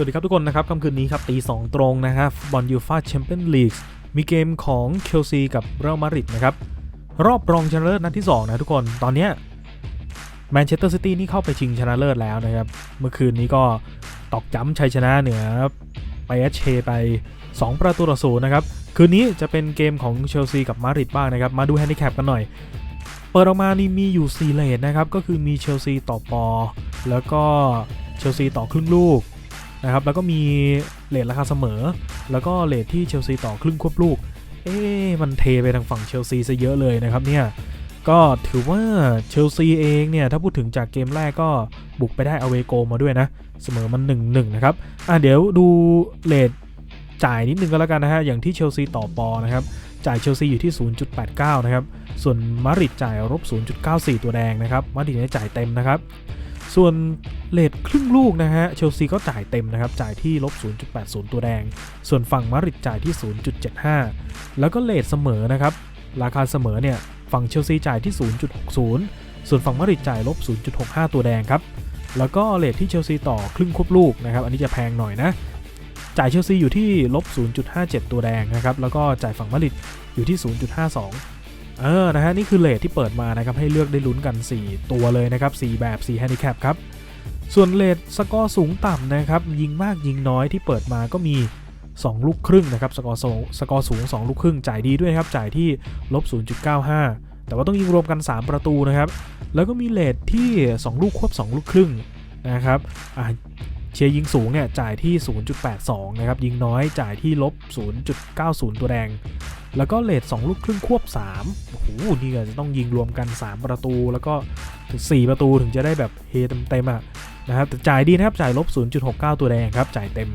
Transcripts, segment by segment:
สวัสดีครับทุกคนนะครับค่ำคืนนี้ครับตีสองตรงนะครับบอลยูฟาแชมเปี้ยนลีกมีเกมของเชลซีกับเรอัลมาดริดนะครับ รอบรองชนะเลิศนัดที่ 2 นะทุกคนตอนนี้แมนเชสเตอร์ซิตี้นี่เข้าไปชิงชนะเลิศแล้วนะครับ เมื่อคืนนี้ก็ตอกย้ำชัยชนะเหนือไปเอชเชไป 2 ประตูต่อศูนย์นะครับ คืนนี้จะเป็นเกมของเชลซีกับมาดริดบ้างนะครับ มาดูแฮนดิแคปกันหน่อย เปิดออกมานี่มีอยู่ 4 เลทนะครับ ก็คือมีเชลซีต่อปอ แล้วก็เชลซีต่อครึ่งลูก นะครับแล้วก็มีเลทราคาเสมอ แล้วก็เลทที่เชลซีต่อครึ่งควบลูก เอ๊มันเทไปทางฝั่งเชลซีซะเยอะเลยนะครับเนี่ยก็ถือว่าเชลซีเองเนี่ยถ้าพูดถึงจากเกมแรกก็บุกไปได้อเวโกมาด้วยนะ เสมอมัน1-1นะครับอะเดี๋ยวดูเลทจ่ายนิดนึงก็แล้วกันนะฮะอย่างที่เชลซีต่อปอนะครับจ่ายเชลซีอยู่ที่ 0.89 นะครับ ส่วนมาริดจ่ายลบ0.94 ตัวแดงนะครับ มาริดเนี่ยจ่ายเต็มนะครับ ส่วน เลทครึ่งลูกนะฮะ เชลซีก็จ่ายเต็มนะครับ จ่ายที่ลบ 0.80 ตัวแดง ส่วนฝั่งมาริดจ่ายที่ 0.75 แล้วก็เลทเสมอนะครับ ราคาเสมอเนี่ย ฝั่งเชลซีจ่ายที่ 0.60 ส่วนฝั่งมาริดจ่ายลบ 0.65 ตัวแดงครับ แล้วก็เลทที่เชลซีต่อครึ่งควบลูกนะครับ อันนี้จะแพงหน่อยนะ จ่ายเชลซีอยู่ที่ลบ 0.57 ตัวแดงนะครับ แล้วก็จ่ายฝั่งมาริดอยู่ที่ 0.52เออ นะฮะ นี่คือเลทที่เปิดมานะครับ ให้เลือกได้ลุ้นกัน 4 ตัวเลยนะครับ 4 แบบ 4 handicap ครับ ส่วนเลทสกอร์สูงต่ำนะครับ ยิงมากยิงน้อยที่เปิดมาก็มี 2 ลูกครึ่งนะครับ สกอร์สูงสกอร์สูง 2 ลูกครึ่ง จ่ายดีด้วยครับ จ่ายที่ลบ 0.95 แต่ว่าต้องยิงรวมกัน 3 ประตูนะครับ แล้วก็มีเลทที่ 2 ลูกควบ 2 ลูกครึ่งนะครับเชียร์ยิงสูงเนี่ยจ่ายที่ 0.82 นะครับ ยิงน้อยจ่ายที่ลบ 0.90 ตัวแดง แล้วก็เลท2ลูกครึ่งควบ 3 โอ้โห นี่ก็จะต้องยิงรวมกัน 3 ประตู แล้วก็ถึง4ประตูถึงจะได้แบบเฮเต็มๆอะ นะครับแต่จ่ายดีนะครับจ่ายลบ 0.69 ตัวแดงครับจ่ายเต็ม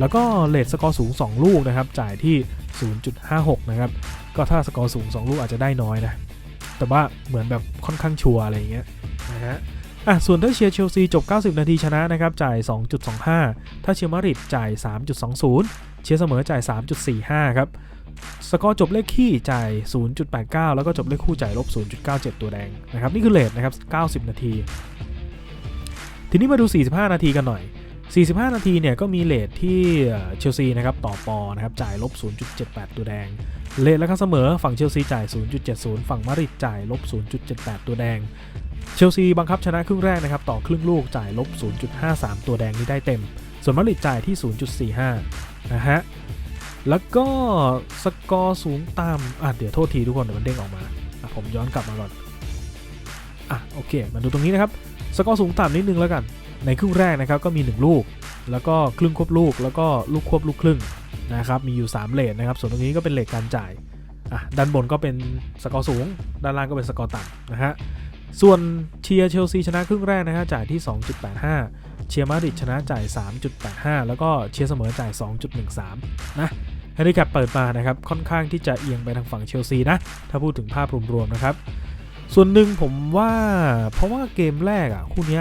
แล้วก็เลทสกอร์สูง 2 ลูกนะครับจ่ายที่ 0.56 นะครับก็ถ้าสกอร์สูง 2 ลูกอาจจะได้น้อยนะแต่ว่าเหมือนแบบค่อนข้างชัวอะไรอย่างเงี้ยนะฮะอะส่วนถ้าเชียร์เชลซีจบ 90 นาทีชนะนะครับจ่าย 2.25 ถ้าเชียร์มาดริดจ่าย 3.20 เชียร์เสมอจ่าย 3.45 ครับสกอร์จบเลขขี้จ่าย 0.89 แล้วก็จบเลขคู่จ่ายลบ 0.97 ตัวแดงนะครับนี่คือเลทนะครับ 90 นาที ทีนี้มาดู 45 นาทีกันหน่อย 45 นาทีเนี่ยก็มีเลทที่เชลซีนะครับต่อปอนะครับจ่ายลบ 0.78 ตัวแดง เลทแล้วก็เสมอฝั่งเชลซีจ่าย 0.70 ฝั่งมาริดจ่ายลบ 0.78 ตัวแดง เชลซีบังคับชนะครึ่งแรกนะครับต่อครึ่งลูกจ่ายลบ 0.53 ตัวแดงนี่ได้เต็ม ส่วนมาริดจ่ายที่ 0.45 นะฮะ แล้วก็สกอร์สูงตามอะเดี๋ยวโทษทีทุกคนเดี๋ยวมันเด้งออกมาอะผมย้อนกลับมาก่อน อะโอเค มาดูตรงนี้นะครับ สกอร์สูงต่ำนิดนึงแล้วกัน ในครึ่งแรกนะครับก็มี 1 ลูก แล้วก็ครึ่งควบลูก แล้วก็ลูกควบลูกครึ่งนะครับมีอยู่ 3 เลทนะครับ ส่วนตรงนี้ก็เป็นเลทการจ่ายอะด้านบนก็เป็นสกอร์สูง ด้านล่างก็เป็นสกอร์ต่ำนะฮะส่วนเชียร์เชลซีชนะครึ่งแรกนะฮะจ่ายที่ 2.85 เชียร์มาดริดชนะจ่าย 3.85 แล้วก็เชียร์เสมอจ่าย 2.13 นะแฮนดิแคปเปิดมานะครับค่อนข้างที่จะเอียงไปทางฝั่งเชลซีนะ ถ้าพูดถึงภาพรวมๆนะครับ ส่วนหนึ่งผมว่าเพราะว่าเกมแรกอะคู่นี้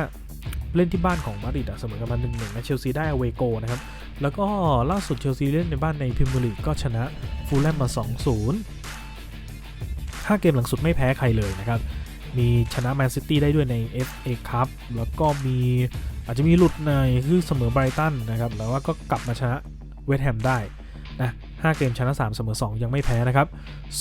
เล่นที่บ้านของมาดริดอะเสมอกันมาหนึ่งหนึ่งนะเชลซีได้อเวโกนะครับ แล้วก็ล่าสุดเชลซีเล่นในบ้านในพรีเมียร์ลีกก็ชนะฟูลแลมมา 2-0 5 เกมหลังสุดไม่แพ้ใครเลยนะครับ มีชนะแมนซิตี้ได้ด้วยใน FA Cup แล้วก็มีอาจจะมีหลุดในคือเสมอไบรตันนะครับ แล้วว่าก็กลับมาชนะเวสต์แฮมได้นะ 5 เกมชนะ 3 เสมอ 2 ยังไม่แพ้นะครับ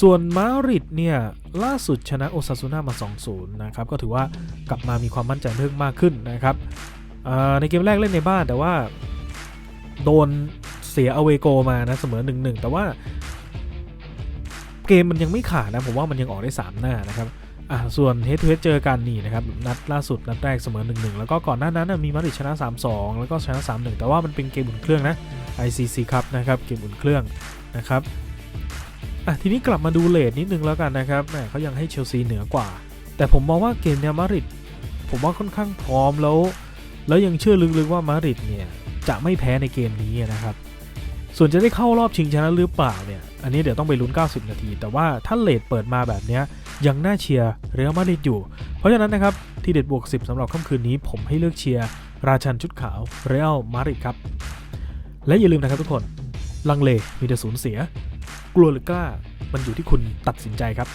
ส่วนมาริดเนี่ย ล่าสุดชนะโอซาซูน่ามา 2-0 นะครับ ก็ถือว่ากลับมามีความมั่นใจเพิ่มมากขึ้นนะครับในเกมแรกเล่นในบ้านแต่ว่า โดนเสียอเวโกมานะเสมอ 1-1 แต่ว่า เกมมันยังไม่ขาดนะ ผมว่ามันยังออกได้ 3 หน้านะครับอะส่วนเฮดทูเฮดเจอกันนี่นะครับนัดล่าสุดนัดแรกเสมอ1-1 แล้วก็ก่อนหน้านั้นมีมาริดชนะ 3-2 แล้วก็ชนะ 3-1 แต่ว่ามันเป็นเกมอุ่นเครื่องนะ ICC ครับนะครับเกมอุ่นเครื่องนะครับอะทีนี้กลับมาดูเลทนิดนึงแล้วกันนะครับแหมเขายังให้เชลซีเหนือกว่า แต่ผมมองว่าเกมเนี้ยมาริดผมว่าค่อนข้างพร้อมแล้ว แล้วยังเชื่อลึกๆว่ามาริดเนี่ยจะไม่แพ้ในเกมนี้นะครับ ส่วนจะได้เข้ารอบชิงชนะหรือเปล่าเนี่ย อันนี้เดี๋ยวต้องไปลุ้น 90 นาที แต่ว่าถ้าเลทเปิดมาแบบนี้ยยังน่าเชียร์เรอัลมาดริดอยู่ เพราะฉะนั้นนะครับ ที่เด็ดบวก 10สำหรับค่ำคืนนี้ ผมให้เลือกเชียร์ราชันชุดขาวเรอัลมาดริดครับ และอย่าลืมนะครับทุกคน ลังเลมีแต่สูญเสีย กลัวหรือกล้า มันอยู่ที่คุณตัดสินใจครับ